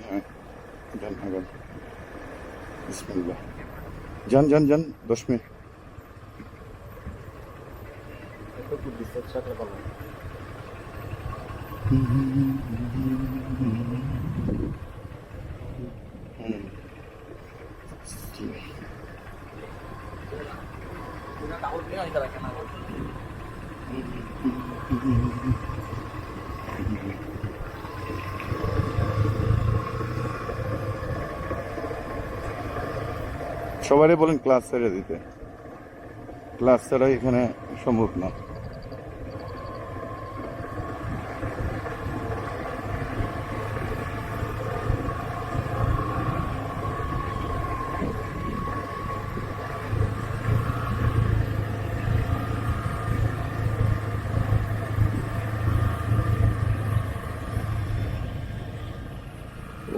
जान अगर बिस्मिल्लाह जान जान जन दस मिनट Mm-hmm. সবারই বলেন ক্লাস ছেড়ে দিতে। ক্লাস ছাড়া এখানে সম্ভব না।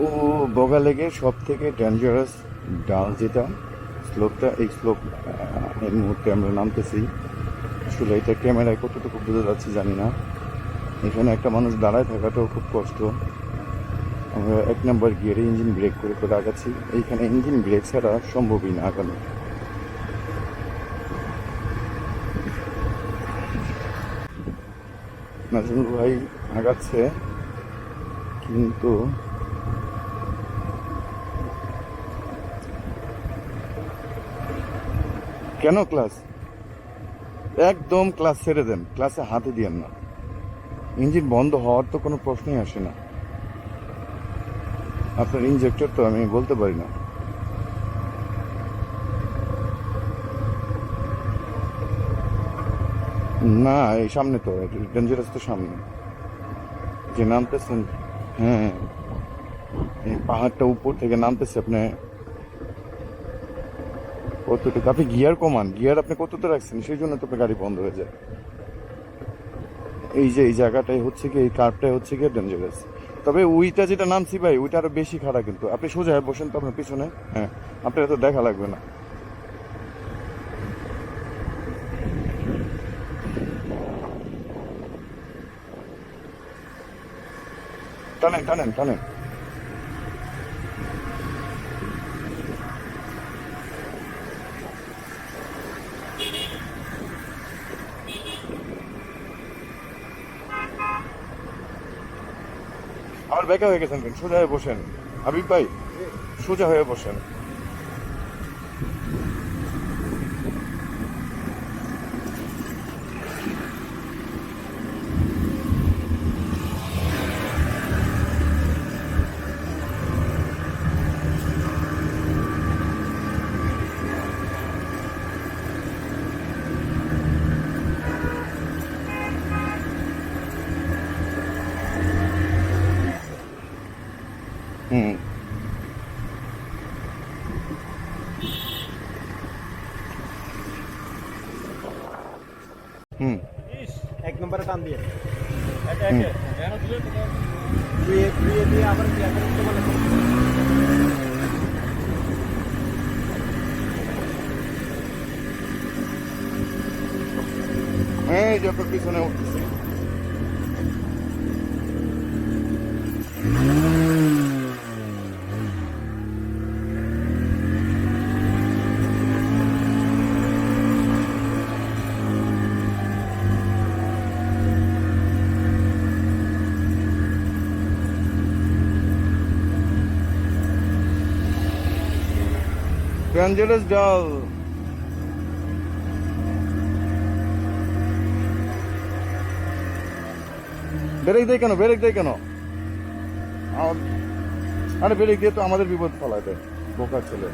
ও বগা লেগে সব থেকে ডেঞ্জারাস ডাল যেটা স্লোপটা এই শ্লোক এই মুহূর্তে আমরা নামতেছি। আসলে এটা ক্যামেরায় কতটুকু বোঝা যাচ্ছে জানি না। এখানে একটা মানুষ দাঁড়ায় থাকাটাও খুব কষ্ট। আমরা এক নম্বর গিয়ারে ইঞ্জিন ব্রেক করে করে আগাচ্ছি। এইখানে ইঞ্জিন ব্রেক ছাড়া সম্ভবই না আগানো। নাজমুল ভাই আগাচ্ছে, কিন্তু কেন ক্লাস? একদম ক্লাস ছেড়ে দেন, ক্লাসে হাতে দিয়েন না। ইঞ্জিন বন্ধ হওয়ার তো কোনো প্রশ্নই আসে না। আপনার ইঞ্জেক্টর তো আমি বলতে পারি না। না, এই সামনে তো ডেঞ্জারাস তো সামনে। যে নামতেছেন হ্যাঁ। এই পাহাড়টা উপর থেকে নামতেছে, আপনি কতটুকু? আপনি গিয়ার কমান, গিয়ার আপনি কতটা রাখছেন? সেই জন্য তো গাড়ি বন্ধ হয়ে যায়। এই যে, এই জায়গাটাই হচ্ছে কি, এই কার্ভটাই হচ্ছে কি ডেঞ্জারাস তবে উইটা যেটা নামছি ভাই, ওইটা আরও বেশি খারাপ কিন্তু। আপনি সোজা হয়ে বসেন তো আপনার পিছনে। হ্যাঁ আপনার তো দেখা লাগবে না। টানেন টানেন টানেন। বেকা হয়ে গেছেন কেন? সোজা হয়ে বসেন। হাবিব ভাই সোজা হয়ে বসেন। হুম হুম এক নম্বরে টান দিয়ে হুম। দুয়ে দুয়ে দিয়ে আবার কি আবার একটু মানে এই যে আপনার পিছনে উঠতেছে ডেঞ্জারাস ডাল ব্রেক দেয় কেন? ব্রেক দেয় কেন? আরে ব্রেক দিয়ে তো আমাদের বিপদ ফলায় দেয় বোকা ছেলে।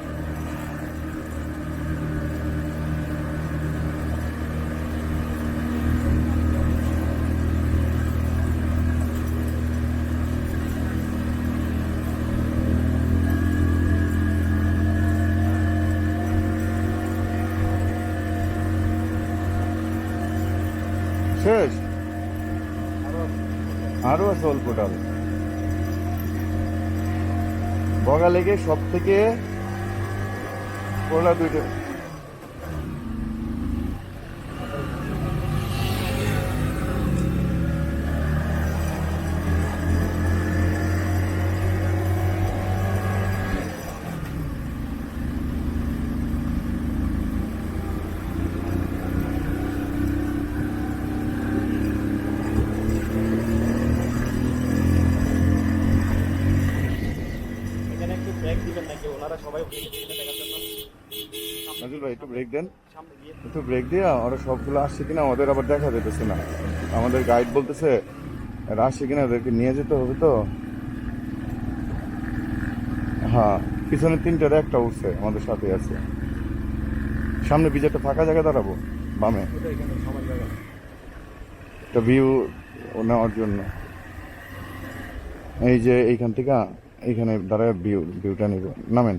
আরও আছে অল্প ডাল। বগা লেগে সব থেকে কোলা দুইটা। নাজুল ভাই, একটু ব্রেক দেন। একটু ব্রেক দিয়া ওরা সবগুলো আসছে কিনা ওদের আবার দেখা যেতেছে না। আমাদের গাইড বলতেছে, এরা আসছে কিনা ওদেরকে নিয়ে যেতে হবে তো। হ্যাঁ পিছনে তিনটার একটা উঠছে, আমাদের সাথে আছে। সামনে বিজে একটা ফাঁকা জায়গা দাঁড়াবো, বামে। এখানে একটা ভিউ নেওয়ার জন্য। এই যে এইখান থেকে, এইখানে দাঁড়ায় ভিউ ভিউটা নিব। নামেন।